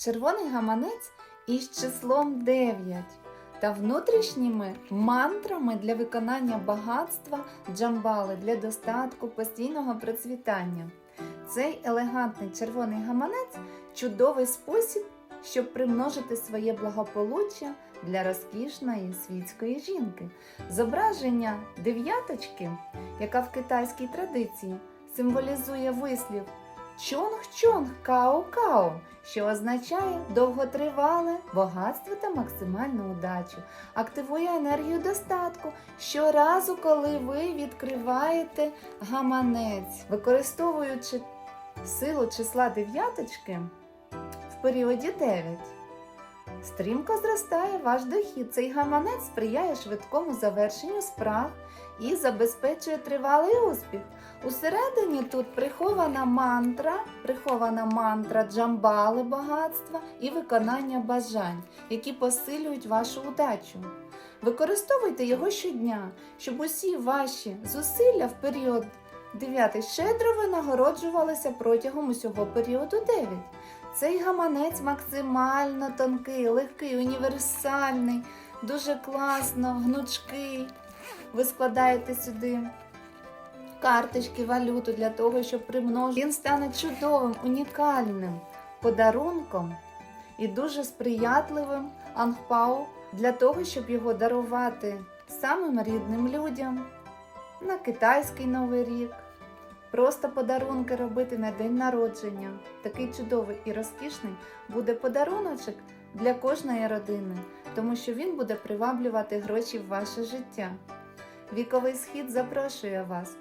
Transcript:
Червоний гаманець із числом 9 та внутрішніми мантрами для виконання багатства джамбали для достатку постійного процвітання. Цей елегантний червоний гаманець чудовий спосіб, щоб примножити своє благополуччя для розкішної світської жінки. Зображення дев'яточки, яка в китайській традиції символізує вислів чонг-чонг као-као, що означає довготривале багатство та максимальну удачу, активує енергію достатку щоразу, коли ви відкриваєте гаманець, використовуючи силу числа дев'яточки в періоді 9. Стрімко зростає ваш дохід. Цей гаманець сприяє швидкому завершенню справ і забезпечує тривалий успіх. Усередині тут прихована мантра, прихована мантра джамбали багатства і виконання бажань, які посилюють вашу удачу. Використовуйте його щодня, щоб усі ваші зусилля в період 9 щедро винагороджувалися протягом усього періоду 9. Цей гаманець максимально тонкий, легкий, універсальний, дуже класно, гнучкий. Ви складаєте сюди карточки, валюту для того, щоб примножити. Він стане чудовим, унікальним подарунком і дуже сприятливим ангпау для того, щоб його дарувати самим рідним людям на китайський новий рік. Просто подарунки робити на день народження. Такий чудовий і розкішний буде подаруночок для кожної родини, тому що він буде приваблювати гроші в ваше життя. Віковий схід запрошує вас.